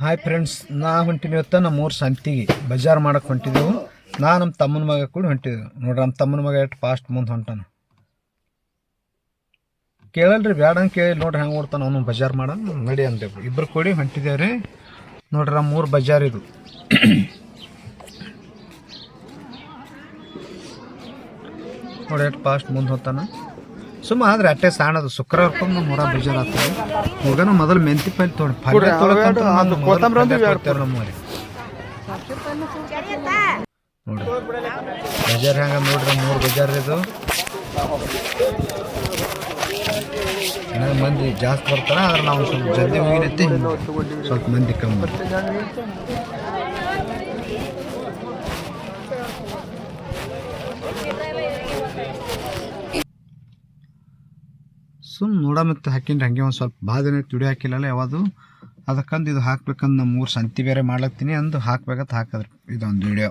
Hi friends ನಾ ಹೊಂಟಿನಿ ಇವತ್ತು ನಮ್ಮ ಸಂತಿಗೆ. ಬಜಾರ್ ಮಾಡಕ್ಕೆ ಹೊಂಟಿದ್ದೆವು ನಾ ನಮ್ಮ ತಮ್ಮನ ಮಗ ಕೂಡ ಹೊಂಟಿದ್ದೆವು ನೋಡ್ರಿ ನಮ್ಮ ತಮ್ಮನ ಮಗ ಎಷ್ಟು ಫಾಸ್ಟ್ ಮುಂದೆ ಹೊಂಟಾನ. ಕೇಳಲ್ರಿ, ಬ್ಯಾಡ ಅಂತ ಕೇಳಿ ನೋಡ್ರಿ, ಹೆಂಗೆ ಓಡ್ತಾನ ಅವನು. ಬಜಾರ್ ಮಾಡೋಣ ನಡಿ ಅಂದೇವು ಇಬ್ಬರು ಕೂಡಿ ಹೊಂಟಿದ್ದೇವೆ ರೀ ನೋಡ್ರಿ ನಮ್ಮ ಬಜಾರ್ ಇದು. ನೋಡಿ ಎಷ್ಟು ಫಾಸ್ಟ್ ಮುಂದೆ ಹೋಗ್ತಾನ ಸುಮ್ಮ ಆದ್ರೆ ಅಟ್ಟೆ ಸಾಣದು ಶುಕ್ರವಾರಕ್ಕೊಮ್ಮೆ ನಮ್ಮ ಊರ ಬಜಾರ್ ಆಗ್ತದೆ ಹೋಗೋಣ ಮೊದಲು ಮೆಂತಿ ಪಲ್ಲೆ ತೊಗೊಂಡು ಪಲ್ಯ ತೊಗೊಳಕ್ಕಂತೂ ನಾನು ನಮ್ಮಲ್ಲಿ ನೋಡ್ರಿ ಬೇಜಾರು ಹೆಂಗೆ ನೋಡ್ರಿ ಮೂರು ಬೇಜಾರು ಇದು. ಮಂದಿ ಜಾಸ್ತಿ ಬರ್ತಾರ ಆದ್ರೆ ನಾವು ಸ್ವಲ್ಪ ಜಲ್ದಿ ಹೋಗಿನೈತಿ ಸ್ವಲ್ಪ ಮಂದಿ ಕಮ್ಮಿ. ಬರ್ತಾರೆ ಸುಮ್ ನೋಡ ಮತ್ತೆ ಹಾಕಿನ್ರಿ ಹಂಗೆ ಒಂದು ಸ್ವಲ್ಪ ಭಾಳ ದಿನ ತುಡಿ ಹಾಕಿಲ್ಲಲ್ಲ ಯಾವುದು ಅದಕ್ಕಂದು ಇದು ಹಾಕ್ಬೇಕಂದು ನಮ್ಮ ಮೂರು ಸಂತಿ ಬೇರೆ ಮಾಡ್ಲತ್ತೀನಿ ಅಂದು ಹಾಕ್ಬೇಕಂತ ಹಾಕದ್ರಿ ಇದೊಂದು ವಿಡಿಯೋ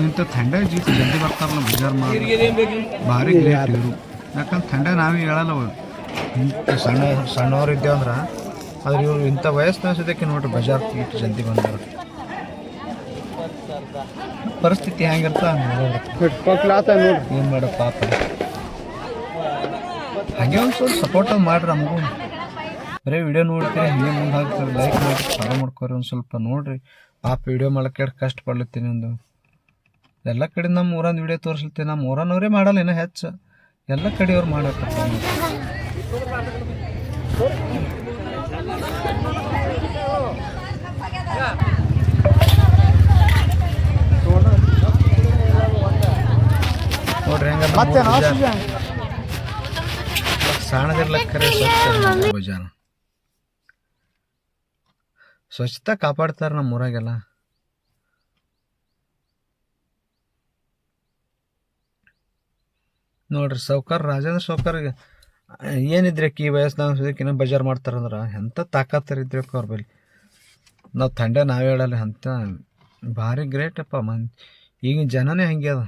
ಇಂಥ ಥಂಡ ಜೀತ್ ಜಲ್ದಿ ಬರ್ತಾರಲ್ಲ ಬಜಾರ್ ಮಾಡಿ ಭಾರಿ ಗ್ರೇಟ್ ಇವರು. ಯಾಕಂದ್ರೆ ಥಂಡ ನಾವೇ ಹೇಳಲ್ಲ ಅವರು. ಇಂಥ ಸಣ್ಣ ಸಣ್ಣವ್ರು ಇದ್ದೇವಂದ್ರೆ ಆದ್ರೆ ಇವರು ಇಂಥ ವಯಸ್ಸಿನ ಸದ್ಯಕ್ಕೆ ನೋಡ್ರಿ ಬಜಾರ್ ಜಲ್ದಿ ಬಂದಾರ ಪರಿಸ್ಥಿತಿ ಹೆಂಗಿರ್ತ ಏನು ಮಾಡೋ ಪಾಪ. ಹಾಗೆ ಒಂದು ಸ್ವಲ್ಪ ಸಪೋರ್ಟ್ ಮಾಡ್ರಿ ನಮಗೂ. ಬರೀ ವಿಡಿಯೋ ನೋಡ್ತೀರಿ, ಹಿಂಗೆ ಮುಂದೆ ಹಾಕ್ತೀರಿ ಲೈಕ್ ಮಾಡಿ ಫಾಲೋ ಮಾಡ್ಕೊರಿ, ಒಂದು ಸ್ವಲ್ಪ ನೋಡ್ರಿ. ಪಾಪ ವಿಡಿಯೋ ಮಾಡಕ್ಕೆ ಕಷ್ಟ ಪಡ್ಲತ್ತೀನಿ ಒಂದು ಎಲ್ಲ ಕಡೆ ನಮ್ಮ ಊರಂದು ವಿಡಿಯೋ ತೋರಿಸ್ಲತ್ತೀನಿ ನಮ್ಮ ಊರನ್ನವರೇ ಮಾಡಲ್ಲ ಇನ್ನೂ ಹೆಚ್ಚು. ಎಲ್ಲ ಕಡೆಯವ್ರು ಅವ್ರು ನೋಡ್ರಿ ಹೆಂಗ ಮತ್ತೆ ಬಜಾರ್. ಸ್ವಚ್ಛತಾ ಕಾಪಾಡ್ತಾರ ನಮ್ಮ ಊರಾಗೆಲ್ಲ. ನೋಡ್ರಿ ಸೌಕರ್ ರಾಜೇಂದ್ರ ಸೌಕರ್ಗೆ ಏನಿದ್ರೆ ಕೀ ವಯಸ್ಸಿನ ಸುದಕ್ಕಿನ್ನ ಬಜಾರ್ ಮಾಡ್ತಾರಂದ್ರೆ ಎಂಥ ತಾಕತ್ತರ ಇದ್ರೆ ಅವ್ರ ಬಳಿ. ನಾವು ತಂಡ ನಾವೇ ಹೇಳಲ್ಲ ಅಂತ ಭಾರಿ ಗ್ರೇಟ್ ಅಪ್ಪ ಮನ್ ಈಗಿನ ಜನನೇ ಹಂಗೆ ಅದ.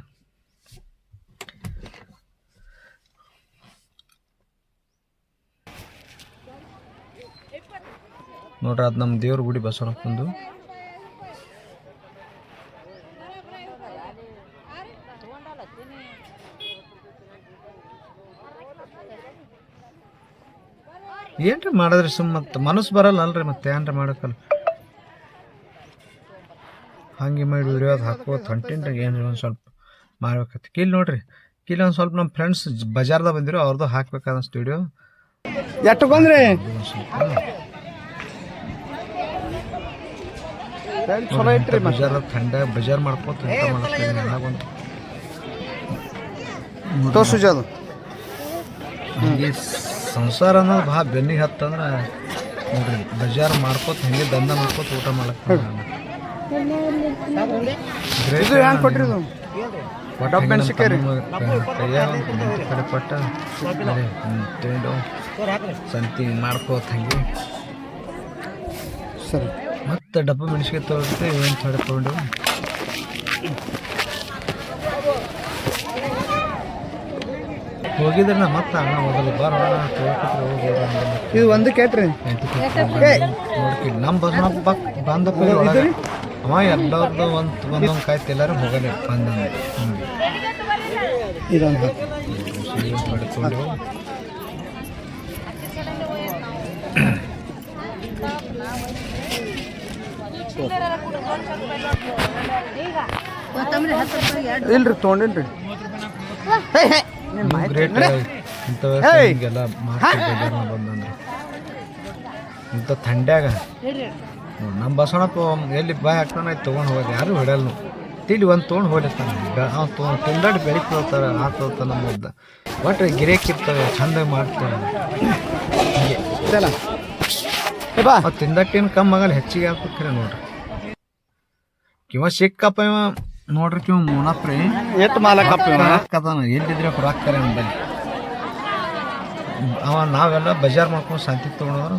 ನೋಡ್ರಿ ಅದು ನಮ್ಮ ದೇವ್ರ ಗುಡಿ ಬಸವಣ್ಣಪ್ಪಂದು ಏನ್ರಿ ಮಾಡಿದ್ರಿ ಸುಮ್ಮ ಮತ್ತೆ? ಮನಸ್ಸು ಬರಲ್ಲ ಅಲ್ರಿ ಮತ್ತೆ? ಏನ್ರಿ ಮಾಡಕ್ಕಲ್ಲ ಹಂಗೆ ಮಾಡಿ ವಿಡಿಯೋ ಅದು ಹಾಕೋದು ಹೊಂಟಿನ್ರಿ ಏನ್ರಿ ಒಂದು ಸ್ವಲ್ಪ ಮಾಡ್ಬೇಕತ್ತ. ಕಿಲ್ ನೋಡ್ರಿ ಕಿಲ್ ಒಂದು ಸ್ವಲ್ಪ ನಮ್ಮ ಫ್ರೆಂಡ್ಸ್ ಬಜಾರ್ದಾಗ ಬಂದಿರೋ ಅವ್ರದ್ದು ಹಾಕ್ಬೇಕಾದ ಸ್ಟುಡಿಯೋ ಎಟ್ಟು ಬಂದ್ರಿ ಒಂದು ಸ್ವಲ್ಪ ಚಲೋ ಐತ್ರಿ ಬಜಾರ್ ಥಂಡ ಬಜಾರ್ ಮಾಡ್ಕೋತ ಊಟ ಮಾಡ್ತೀನಿ ಎಲ್ಲಾಗೊಂದು ತೋರ್ಸು ಅದು ಹಂಗೆ ಸಂಸಾರ ಅನ್ನೋದು ಭಾಳ ಬೆನ್ನಿಗೆ ಹತ್ತಂದ್ರೆ ನೋಡ್ರಿ ಬಜಾರ್ ಮಾಡ್ಕೋತ ಹಿಂಗೆ ದಂಧ ಮಾಡ್ಕೋತ ಊಟ ಮಾಡಕ್ ಇದು ಹೆಂಗ್ ಕೊಟ್ರಿ ಇದು? ಒಟ್ಟು ಒಂದು ಕಡೆ ಕೊಟ್ಟ ತಿಂಡು ಸಂತಿ ಮಾಡ್ಕೋತ ಹಂಗೆ. ಸರಿ. ಮತ್ತೆ ಡಬ್ಬ ಮೆಣಸಿಗೆ ತೋರಿಸಿ ಏನು ತಡ್ಕೊಂಡು? ತೊಗೊಂಡು ಹೋಗಿದ್ರೆ ನಾ ಮತ್ತೆ ಅಣ್ಣ ಮೊದಲು ಬರೋಣ ತೊಗೊಳ್ತಿದ್ರೆ ಹೋಗೋಣ ಇದು ಒಂದು ಕೇಟ್ರಿ. ನೋಡ್ಕಿ ನಮ್ಮ ಬಸ್ ಬಂದಪ್ಪ ಅಮ್ಮ ಅವ ಎಲ್ಲರದ್ದು ಒಂದು ಒಂದೊಂದು ಕಾಯ್ತು ಎಲ್ಲರೂ ಹೋಗಲಿ ಬಂದ. ಹಿಂಗೆ ಇದೊಂದು. ಇಲ್ರಿ ತೊಗೊಂಡಿನ್ರಿ ಗ್ರೇಟ್ ಇಂಥ ಹಿಂಗೆಲ್ಲ ಮಾಡ್ತೀವಿ ಬಜಾರ್ನ ಬಂದಂದ್ರೆ. ಇಂಥ ಥಂಡ್ಯಾಗ. ನೋಡಿ ನಮ್ಮ ಬಸವಣ್ಣಪ್ಪ ಎಲ್ಲಿ ಬಾಯ್ ಹಾಕ್ತಾನೆ ತೊಗೊಂಡು ಹೋಗಿ ಯಾರು ಹಿಡಲ್ಲ ತಿಳಿ ಒಂದು ತೊಗೊಂಡು ಹೋಗ್ಲಿರ್ತಾನೆ ಅವ್ನು ತೊಗೊಂಡು ತಿಂದಾಡಿ ಬೆಳಿಗ್ಗೆ ತೊಗೊಳ್ತಾರೆ ಆ ತೊಗೊಳ್ತಾನೆ ನಮ್ಮದ ಒಟ್ಟು ಗಿರೇಕ್ ಇರ್ತವೆ ಚಂದ ಮಾಡ್ತೇವೆ. ಹೀಗೆ. ಬಾ. ಕಮ್ಮಿ ಆಗಲ್ಲ ಹೆಚ್ಚಿಗೆ ಆಗ್ಬೇಕ್ರಿ ನೋಡ್ರಿ. ಕಿವ ಸಿಕ್ಕಪ್ಪ ಇವ ನೋಡ್ರಿ ಕಿವ ಮುನಪ್ರಿ. ಎಷ್ಟು ಮಾಲಕಪ್ಪ ಕಪ್ಪ ರೊಕ್ಕದಾನ ಎಲ್ಲಿದ್ರೆ ರೊಕ್ಕರೆ ನಂಬಲ್ಲಿ ಅವ ನಾವೆಲ್ಲ ಬಜಾರ್ ಮಾಡ್ಕೊಂಡು ಶಾಂತಿ ತೊಗೊಂಡ್ರು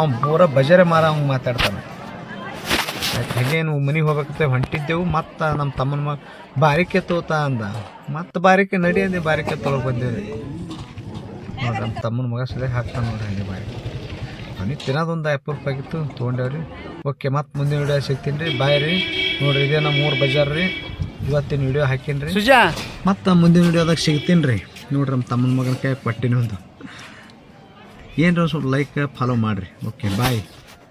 ಅವ್ನು ಪೂರ ಬಜಾರೇ ಮಾರ ಅವ್ನು ಮಾತಾಡ್ತಾನೆ. ಹಂಗೆ ಹಾಗೇನು ಮನೆಗೆ ಹೋಗ್ಬೇಕಂತ ಹೊಂಟಿದ್ದೆವು ಮತ್ತು ನಮ್ಮ ತಮ್ಮನ ಮಗ ಬಾರಿಕೆ ತೋತ ಅಂದ. ಮತ್ತು ಬಾರಿಕೆ ನಡಿ ಅಂದೆ ಬಾರಿಕೆ ತೊಗೊಳಕ್ ಬಂದೇವ್ರಿ ನೋಡ್ರಿ ನಮ್ಮ ತಮ್ಮನ ಮಗ ಸದೇ ಹಾಕ್ತಾನೆ ನೋಡ್ರಿ ಹಂಗೆ ಬಾರಿ ಮನೆ ತಿನ್ನೋದೊಂದು ಅಪರೂಪ ಆಗಿತ್ತು ತೊಗೊಂಡೇವ್ರಿ. ಓಕೆ ಮತ್ತೆ ಮುಂದಿನ ವಿಡಿಯೋ ಸಿಗ್ತೀನಿ ರೀ. ಬಾಯ್ ರೀ. ನೋಡ್ರಿ ಇದೇ ನಮ್ಮ ಊರು ಬಜಾರ್ ರೀ. ಇವತ್ತಿನ ವಿಡಿಯೋ ಹಾಕೀನಿ ರೀ ಸುಜಾ! ಮತ್ತು ಮುಂದಿನ ವಿಡಿಯೋದಾಗ ಸಿಗ್ತೀನಿ ರೀ ನೋಡ್ರಿ ನಮ್ಮ ತಮ್ಮನ ಮಗನ ಕೈ ಪಟ್ಟಿನ ಒಂದು. ಏನು ಸ್ವಲ್ಪ ಲೈಕ್ ಫಾಲೋ ಮಾಡಿರಿ. Okay bye